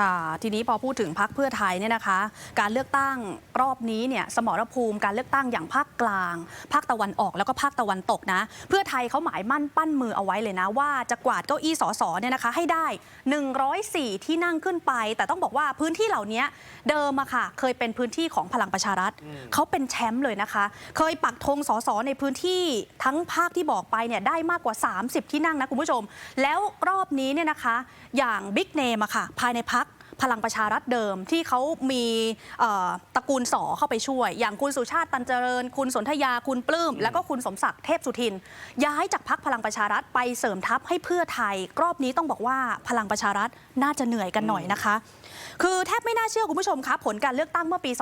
ค่ะ ทีนี้พอพูดถึงพักเพื่อไทยเนี่ยนะคะ การเลือกตั้งรอบนี้เนี่ยสมรภูมิการเลือกตั้งอย่างภาคกลาง ภาคตะวันออกแล้วก็ภาคตะวันตกนะ เพื่อไทยเขาหมายมั่นปั้นมือเอาไว้เลยนะ ว่าจะกวาดเก้าอี้สสเนี่ยนะคะ ให้ได้ 104 ที่นั่งขึ้นไป แต่ต้องบอกว่าพื้นที่เหล่านี้เดิมอะค่ะ เคยเป็นพื้นที่ของพลังประชารัฐเขาเป็นแชมป์เลยนะคะ เคยปักธงสสในพื้นที่ทั้งภาคที่บอกไปเนี่ยได้มากกว่า 30 ที่นั่งนะคุณผู้ชม แล้วรอบนี้เนี่ยนะคะ อย่างบิ๊กเนมอะค่ะ ภายในพัก พลังประชารัฐเดิมที่เขามีตระกูลสอเข้าไปช่วย อย่างคุณสุชาติตันเจริญ คุณสนธยาคุณปลื้ม แล้วก็คุณสมศักดิ์เทพสุทิน ย้ายจากพักพลังประชารัฐไปเสริมทัพให้เพื่อไทยรอบนี้ต้องบอกว่าพลังประชารัฐน่าจะเหนื่อยกันหน่อยนะคะ คือแทบไม่น่าเชื่อคุณผู้ชมคะผลการเลือกตั้งเมื่อปี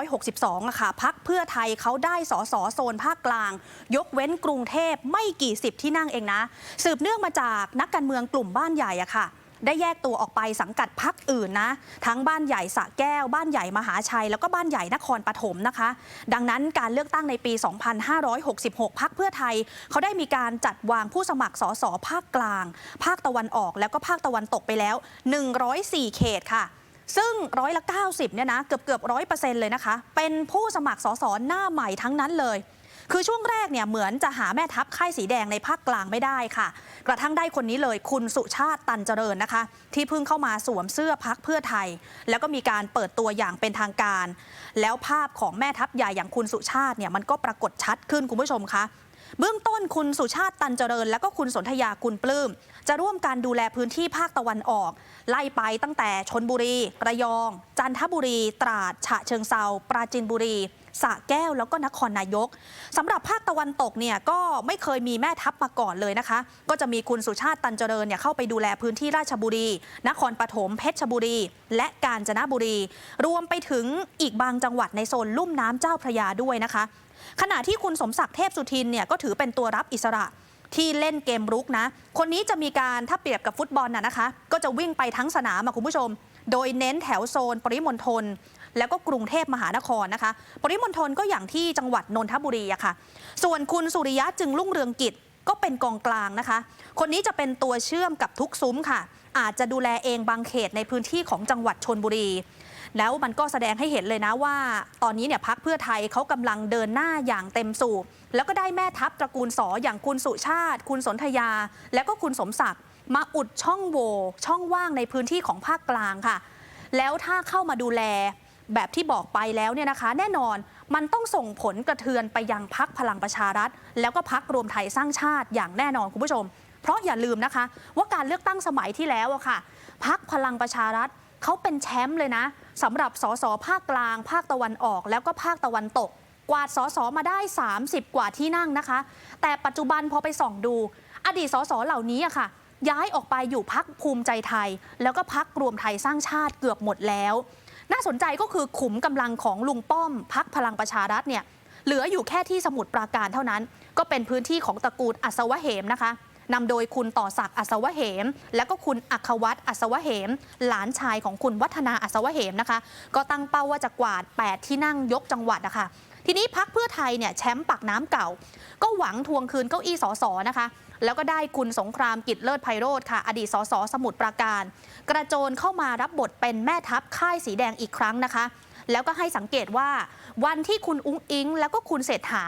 2562อะค่ะพักเพื่อไทยเขาได้สสโซนภาคกลาง ยกเว้นกรุงเทพไม่กี่สิบที่นั่งเองนะ สืบเนื่องมาจากนักการเมืองกลุ่มบ้านใหญ่อะค่ะ ได้แยกตัวออกไปสังกัดพักอื่นนะ ทั้งบ้านใหญ่สะแก้ว บ้านใหญ่มหาชัย แล้วก็บ้านใหญ่นครปฐมนะคะ ดังนั้นการเลือกตั้งในปี 2566 พักเพื่อไทย เขาได้มีการจัดวางผู้สมัครสสภาคกลาง ภาคตะวันออกแล้วก็ภาคตะวันตกไปแล้ว 104 เขตค่ะซึ่งร้อยละ 90เนี่ยนะเกือบเกือบร้อยเปอร์เซ็นต์เลยนะคะ เป็นผู้สมัครสสหน้าใหม่ทั้งนั้นเลย คือช่วงแรกเนี่ยเหมือนจะหาแม่ทัพค่ายสีแดงในภาคกลางไม่ได้ค่ะ กระทั่งได้คนนี้เลยคุณสุชาติตันเจริญนะคะ ที่เพิ่งเข้ามาสวมเสื้อพักเพื่อไทย แล้วก็มีการเปิดตัวอย่างเป็นทางการ แล้วภาพของแม่ทัพใหญ่อย่างคุณสุชาติเนี่ยมันก็ปรากฏชัดขึ้นคุณผู้ชมคะเบื้องต้นคุณสุชาติตันเจริญ และก็คุณสนธยาคุณปลื้ม จะร่วมการดูแลพื้นที่ภาคตะวันออก ไล่ไปตั้งแต่ชนบุรี ระยอง จันทบุรี ตราด ฉะเชิงเซาปราจีนบุรี สระแก้วแล้วก็นครนายกสำหรับภาคตะวันตกเนี่ยก็ไม่เคยมีแม่ทัพมาก่อนเลยนะคะ ก็จะมีคุณสุชาติตันเจริญเนี่ยเข้าไปดูแลพื้นที่ราชบุรี นครปฐมเพชรบุรี และกาญจนบุรี รวมไปถึงอีกบางจังหวัดในโซนลุ่มน้ำเจ้าพระยาด้วยนะคะ ขณะที่คุณสมศักดิ์เทพสุทินเนี่ยก็ถือเป็นตัวรับอิสระที่เล่นเกมรุกนะ คนนี้จะมีการถ้าเปรียบกับฟุตบอลน่ะนะคะ ก็จะวิ่งไปทั้งสนามคุณผู้ชม โดยเน้นแถวโซนปริมณฑล แล้วก็กรุงเทพมหานครนะคะ ปริมณฑลก็อย่างที่จังหวัดนนทบุรีอะค่ะ ส่วนคุณสุริยะจึงรุ่งเรืองกิจก็เป็นกองกลางนะคะ คนนี้จะเป็นตัวเชื่อมกับทุกซุ้มค่ะ อาจจะดูแลเองบางเขตในพื้นที่ของจังหวัดชนบุรี แล้วมันก็แสดงให้เห็นเลยนะว่า ตอนนี้เนี่ยพักเพื่อไทยเขากำลังเดินหน้าอย่างเต็มสูบแล้วก็ได้แม่ทัพตระกูลสออย่างคุณสุชาติ คุณสนธยา และก็คุณสมศักดิ์มาอุดช่องโหว่ช่องว่างในพื้นที่ของภาคกลางค่ะ แล้วถ้าเข้ามาดูแล แบบที่บอกไปแล้วเนี่ยนะคะ แน่นอนมันต้องส่งผลกระเทือนไปยังพักพลังประชารัฐ แล้วก็พักรวมไทยสร้างชาติอย่างแน่นอนคุณผู้ชม เพราะอย่าลืมนะคะ ว่าการเลือกตั้งสมัยที่แล้วอะค่ะพักพลังประชารัฐเขาเป็นแชมป์เลยนะสำหรับสสภาคกลาง ภาคตะวันออก แล้วก็ภาคตะวันตก กวาดสสมาได้ 30 กว่าที่นั่งนะคะ แต่ปัจจุบันพอไปส่องดู อดีตสสเหล่านี้อะค่ะ ย้ายออกไปอยู่พักภูมิใจไทย แล้วก็พักรวมไทยสร้างชาติเกือบหมดแล้ว น่าสนใจก็คือขุมกำลังของลุงป้อมพักพลังประชารัฐเนี่ยเหลืออยู่แค่ที่สมุทรปราการเท่านั้น ก็เป็นพื้นที่ของตระกูลอัศวะเหมนะคะนำโดยคุณต่อศักดิ์อัศวะเหม และก็คุณอัควัตอัศวะเหม หลานชายของคุณวัฒนาอัศวะเหมนะคะ ก็ตั้งเป้าว่าจะกวาด 8 ที่นั่งยกจังหวัดนะคะ ทีนี้พักเพื่อไทยเนี่ยแชมป์ปากน้ำเก่า ก็หวังทวงคืนเก้าอี้สสนะคะ แล้วก็ได้คุณสงครามกิจเลิศไพโรธค่ะ อดีตสสสมุทรปราการ กระโจนเข้ามารับบทเป็นแม่ทัพค่ายสีแดงอีกครั้งนะคะ แล้วก็ให้สังเกตว่าวันที่คุณอุ้งอิง แล้วก็คุณเศรษฐา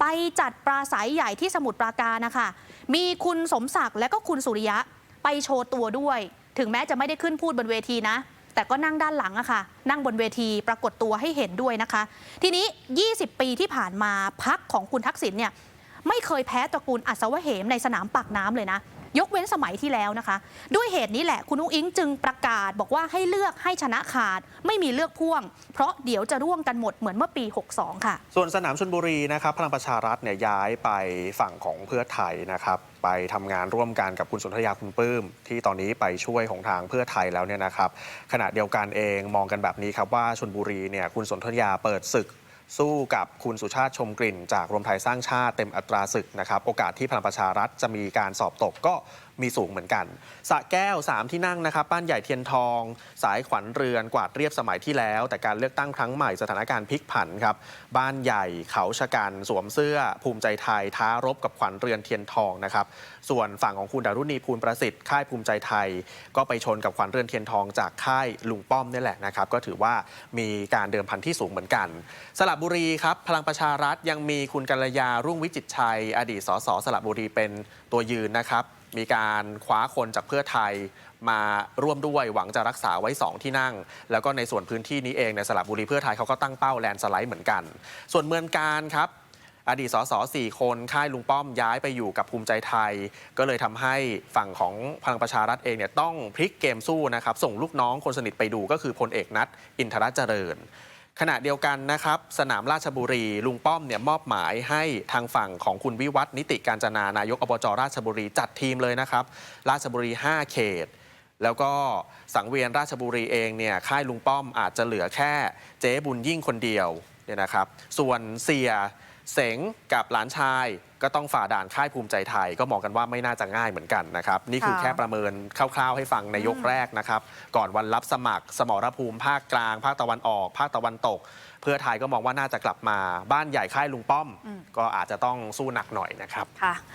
ไปจัดปราศัยใหญ่ที่สมุทรปราการนะคะ มีคุณสมศักดิ์และก็คุณสุริยะไปโชว์ตัวด้วย ถึงแม้จะไม่ได้ขึ้นพูดบนเวทีนะ แต่ก็นั่งด้านหลังอะค่ะ นั่งบนเวทีปรากฏตัวให้เห็นด้วยนะคะ ทีนี้ 20 ปีที่ผ่านมาพักของคุณทักษิณเนี่ยไม่เคยแพ้ตระกูลอัศวะเหมในสนามปากน้ำเลยนะ ยกเว้นสมัยที่แล้วนะคะ ด้วยเหตุนี้แหละคุณอุ้งอิงจึงประกาศบอกว่าให้เลือกให้ชนะขาด ไม่มีเลือกพ่วง เพราะเดี๋ยวจะร่วงกันหมดเหมือนเมื่อปี 62 ค่ะ ส่วนสนามชนบุรีนะครับพลังประชารัฐเนี่ยย้ายไปฝั่งของเพื่อไทยนะครับไปทำงานร่วมกันกับคุณสนธยาคุณปื้ม ที่ตอนนี้ไปช่วยของทางเพื่อไทยแล้วเนี่ยนะครับ ขณะเดียวกันเองมองกันแบบนี้ครับว่าชนบุรีเนี่ยคุณสนธยาเปิดศึก สู้กับคุณสุชาติชมกลิ่น จากรวมไทยสร้างชาติเต็มอัตราศึกนะครับ โอกาสที่พลังประชารัฐจะมีการสอบตกก็มีสูงเหมือนกันสระแก้ว 3 ที่นั่งนะครับบ้านใหญ่เทียนทอง สายขวัญเรือนกวาดเรียบสมัยที่แล้ว แต่การเลือกตั้งครั้งใหม่สถานการณ์พลิกผันครับบ้านใหญ่เขาชะกันสวมเสื้อ ภูมิใจไทยท้ารบกับขวัญเรือนเทียนทองนะครับส่วนฝั่งของคุณดารุณีภูลประสิทธิ์ค่ายภูมิใจไทย ก็ไปชนกับขวัญเรือนเทียนทองจากค่ายลุงป้อมนี่แหละนะครับก็ถือว่ามีการเดิมพันที่สูงเหมือนกันสลัระบุรีครับ พลังประชารัฐยังมีคุณกัลยารุ่งวิจิตชัย อดีตสสสระบุรีเป็นตัวยืนนะครับ มีการคว้าคนจากเพื่อไทยมาร่วมด้วยหวังจะรักษาไว้ 2 ที่นั่ง แล้วก็ในส่วนพื้นที่นี้เองในสระบุรีเพื่อไทยเขาก็ตั้งเป้าแลนด์สไลด์เหมือนกัน ส่วนเมืองการครับอดีตสสสี่คนค่ายลุงป้อมย้ายไปอยู่กับภูมิใจไทย ก็เลยทำให้ฝั่งของพลังประชารัฐเองเนี่ยต้องพลิกเกมสู้นะครับ ส่งลูกน้องคนสนิทไปดูก็คือพลเอกนัทอินทรเจริญ ขณะเดียวกันนะครับ สนามราชบุรี ลุงป้อมเนี่ยมอบหมายให้ทางฝั่งของคุณวิวัฒนิติการจนานายกอบจราชบุรีจัดทีมเลยนะครับ ราชบุรี 5 เขต แล้วก็สังเวียนราชบุรีเองเนี่ยค่ายลุงป้อมอาจจะเหลือแค่เจ๊บุญยิ่งคนเดียวเนี่ยนะครับ ส่วนเสีย เสงกับหลานชายก็ต้องฝ่าด่านค่ายภูมิใจไทย ก็มองกันว่าไม่น่าจะง่ายเหมือนกันนะครับ นี่คือค่ะ แค่ประเมินคร่าวๆให้ฟังในยกแรกนะครับ ก่อนวันรับสมัคร สมรภูมิภาคกลาง ภาคตะวันออก ภาคตะวันตก เพื่อไทยก็มองว่าน่าจะกลับมาบ้านใหญ่ค่ายลุงป้อม ก็อาจจะต้องสู้หนักหน่อยนะครับ ค่ะ